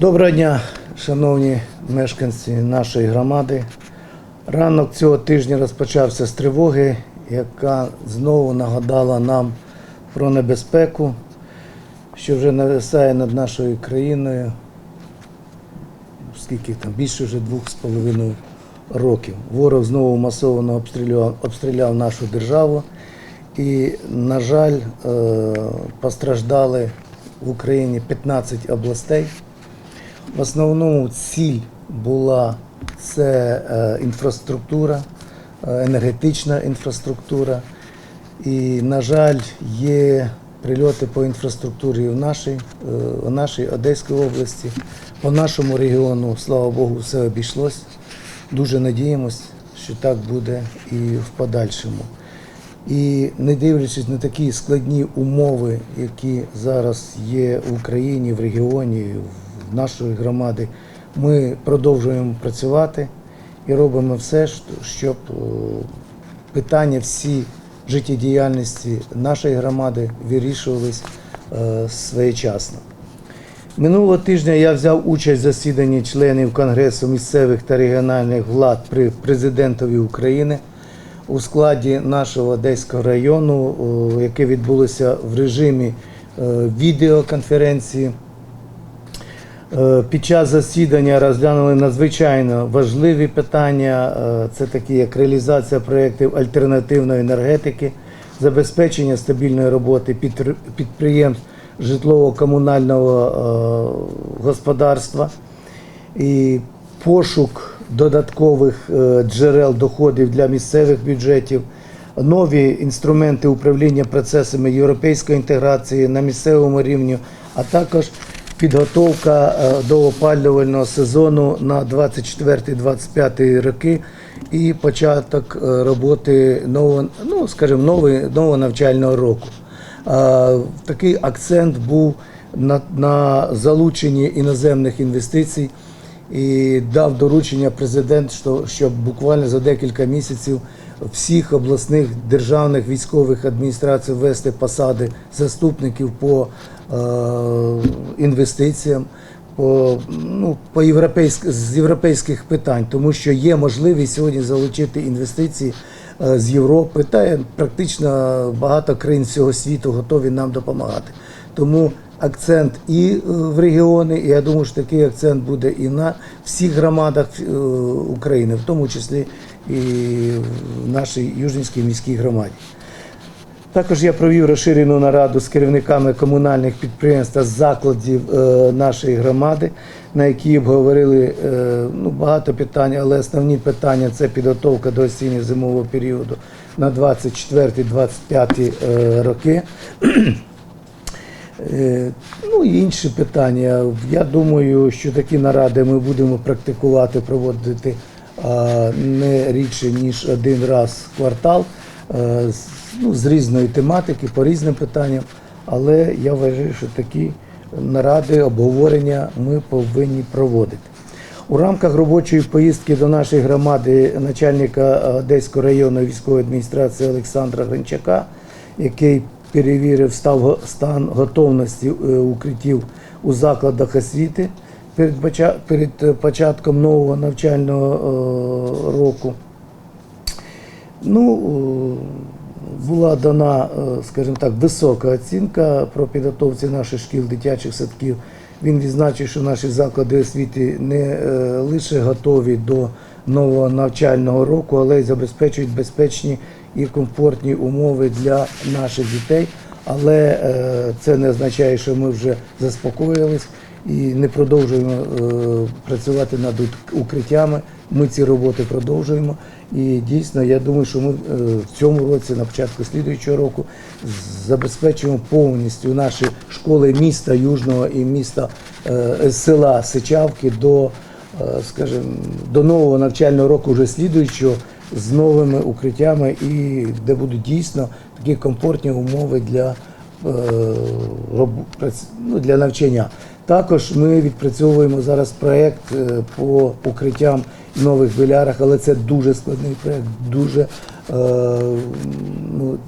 Доброго дня, шановні мешканці нашої громади. Ранок цього тижня розпочався з тривоги, яка знову нагадала нам про небезпеку, що вже нависає над нашою країною. Скільки там більше вже двох з половиною років. Ворог знову масово обстріляв нашу державу. І, на жаль, е, постраждали в Україні 15 областей. В основному ціль була це е, інфраструктура, е, енергетична інфраструктура. І, на жаль, є прильоти по інфраструктурі в нашій, е, в нашій Одеській області, по нашому регіону, слава Богу, все обійшлось. Дуже надіємось, що так буде і в подальшому. І не дивлячись на такі складні умови, які зараз є в Україні, в регіоні, в нашої громади, ми продовжуємо працювати і робимо все, щоб е, питання всі життєдіяльності нашої громади вирішувались е, своєчасно. Минулого тижня я взяв участь в засіданні членів Конгресу місцевих та регіональних влад при президентові України у складі нашого Одеського району, яке відбулося в режимі е, відеоконференції. Е, Під час засідання розглянули надзвичайно важливі питання. Е, Це такі як реалізація проєктів альтернативної енергетики, забезпечення стабільної роботи підприємств житлово-комунального е, господарства і пошук додаткових джерел доходів для місцевих бюджетів, нові інструменти управління процесами європейської інтеграції на місцевому рівні, а також підготовка е, до опалювального сезону на 24-25 роки і початок е, роботи нового, ну, скажімо, нового, нового навчального року. Е, Такий акцент був на, на залученні іноземних інвестицій і дав доручення президент, що, щоб буквально за декілька місяців всіх обласних державних військових адміністрацій ввести посади заступників по е, інвестиціям. По, ну, по європейськ, з європейських питань, тому що є можливість сьогодні залучити інвестиції е, з Європи, та практично багато країн всього світу готові нам допомагати. Тому акцент і е, в регіони, і я думаю, що такий акцент буде і на всіх громадах е, України, в тому числі і в нашій Южненській міській громаді. Також я провів розширену нараду з керівниками комунальних підприємств та закладів е, нашої громади, на якій обговорили е, ну, багато питань, але основні питання це підготовка до осінньо-зимового періоду на 24-25 е, роки. Ну і інші питання. Я думаю, що такі наради ми будемо практикувати, проводити не рідше, ніж один раз в квартал, е, ну, з різної тематики, по різним питанням. Але я вважаю, що такі наради, обговорення ми повинні проводити. У рамках робочої поїздки до нашої громади начальника Одеського районної військової адміністрації Олександра Гринчака, який перевірив став- стан готовності е, укриттів у закладах освіти перед, е, початком нового навчального е, року. Ну, е, була дана, скажімо так, висока оцінка про підготовці наших шкіл, дитячих садків. Він відзначив, що наші заклади освіти не лише готові до нового навчального року, але й забезпечують безпечні і комфортні умови для наших дітей. Але е, це не означає, що ми вже заспокоїлись і не продовжуємо е, працювати над укриттями. Ми ці роботи продовжуємо. І дійсно, я думаю, що ми е, в цьому році, на початку слідуючого року, забезпечуємо повністю наші школи міста Южного і міста села Сичавки до, скажімо, до нового навчального року вже слідуючого з новими укриттями і де будуть дійсно такі комфортні умови для, е, ну, для навчання. Також ми відпрацьовуємо зараз проєкт е, по укриттям в нових білярах, але це дуже складний проєкт, дуже е, ну,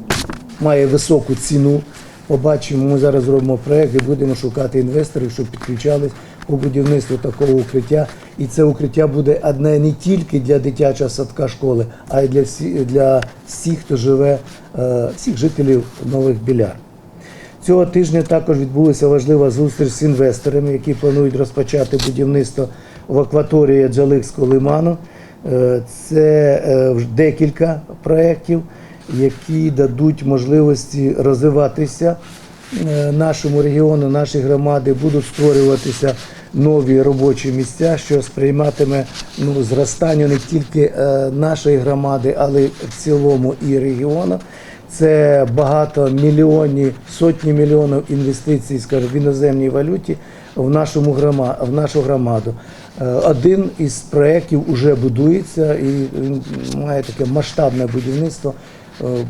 має високу ціну. Побачимо, ми зараз зробимо проєкт і будемо шукати інвесторів, щоб підключались, по будівництву такого укриття. І це укриття буде одне не тільки для дитячого садка школи, а й для всіх, для всіх хто живе, е, всіх жителів Нових Біляр. Цього тижня також відбулася важлива зустріч з інвесторами, які планують розпочати будівництво в акваторії Джаликського лиману. Е, Це е, декілька проєктів, які дадуть можливості розвиватися нашому регіону, нашій громади, будуть створюватися нові робочі місця, що сприйматиме ну, зростання не тільки е, нашої громади, але й в цілому і регіону. Це багато мільйонів, сотні мільйонів інвестицій, скажімо, в іноземній валюті в нашому грома, в нашу громаду. Е, Один із проєктів вже будується і має таке масштабне будівництво. Е,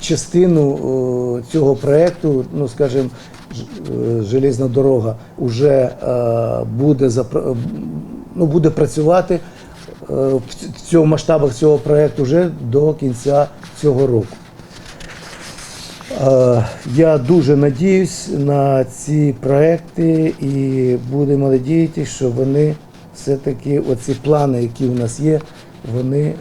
Частину е, цього проєкту, ну скажімо, е, железна дорога вже буде ну, буде працювати в цьому масштабах цього проєкту вже до кінця цього року. Я дуже надіюсь на ці проекти і будемо надіятися, що вони все-таки, оці плани, які у нас є, вони е,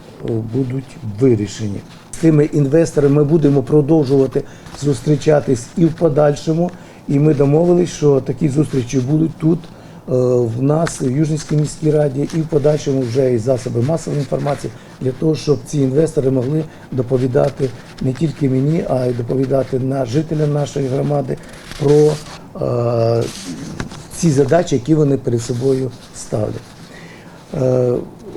будуть вирішені. З тими інвесторами ми будемо продовжувати зустрічатись і в подальшому. І ми домовились, що такі зустрічі будуть тут, е, в нас, в Южнівській міській раді, і в подальшому вже і засоби масової інформації для того, щоб ці інвестори могли доповідати не тільки мені, а й доповідати на жителям нашої громади про е, ці задачі, які вони перед собою ставлять.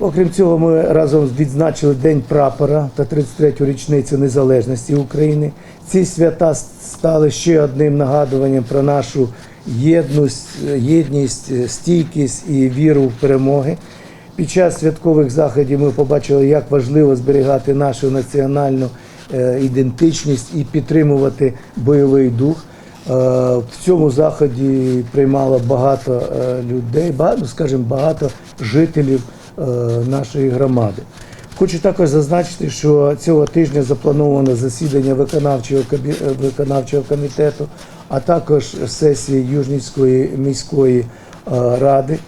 Окрім цього, ми разом відзначили День прапора та 33-ю річницю незалежності України. Ці свята стали ще одним нагадуванням про нашу єдність, єдність, стійкість і віру в перемоги. Під час святкових заходів ми побачили, як важливо зберігати нашу національну е, ідентичність і підтримувати бойовий дух. Е, В цьому заході приймало багато е, людей, багато, скажімо, багато жителів нашої громади. Хочу також зазначити, що цього тижня заплановано засідання виконавчого, е, виконавчого комітету, а також сесії Южнівської міської е, ради.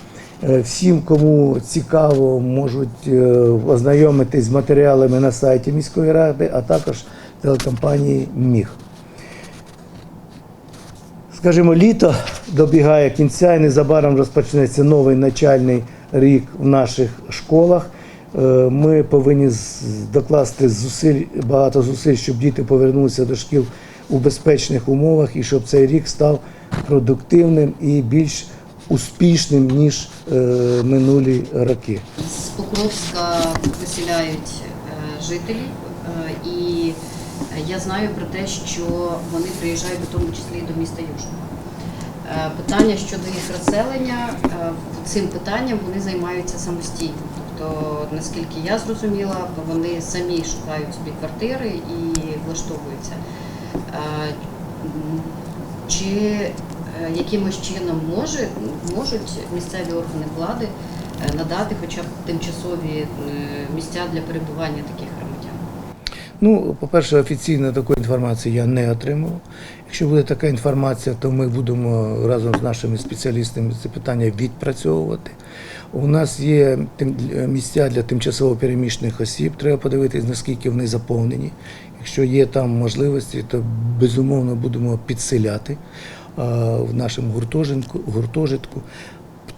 Е, Всім, кому цікаво, можуть е, ознайомитись з матеріалами на сайті міської ради, а також телекомпанії Міг. Скажімо, літо добігає кінця і незабаром розпочнеться новий навчальний рік в наших школах. Е, Ми повинні докласти зусиль, багато зусиль, щоб діти повернулися до шкіл у безпечних умовах і щоб цей рік став продуктивним і більш успішним, ніж е, минулі роки. З Покровська виселяють е, жителів, е, і я знаю про те, що вони приїжджають у тому числі до міста Южного. Е, Питання щодо їх розселення, е, цим питанням вони займаються самостійно. Тобто, наскільки я зрозуміла, вони самі шукають собі квартири і влаштовуються. Е, Чи якимось чином може, можуть місцеві органи влади надати хоча б тимчасові місця для перебування таких? Ну, по-перше, офіційно такої інформації я не отримав. Якщо буде така інформація, то ми будемо разом з нашими спеціалістами це питання відпрацьовувати. У нас є місця для тимчасово переміщених осіб. Треба подивитись, наскільки вони заповнені. Якщо є там можливості, то безумовно будемо підселяти в нашому гуртожитку. гуртожитку.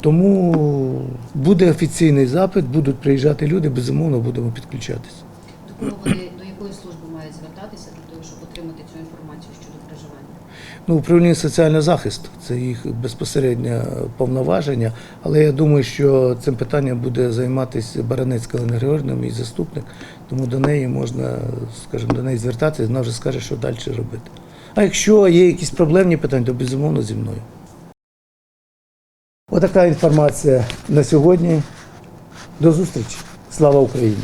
Тому буде офіційний запит, будуть приїжджати люди, безумовно будемо підключатися. До кого вони до якої служби мають звертатися для того, щоб отримати цю інформацію щодо проживання? Ну, управління соціального захисту це їх безпосереднє повноваження, але я думаю, що цим питанням буде займатися Баранецька Олена Григорівна, мій заступник, тому до неї можна, скажімо, до неї звертатися, вона вже скаже, що далі робити. А якщо є якісь проблемні питання, то безумовно зі мною. Отака інформація на сьогодні. До зустрічі. Слава Україні!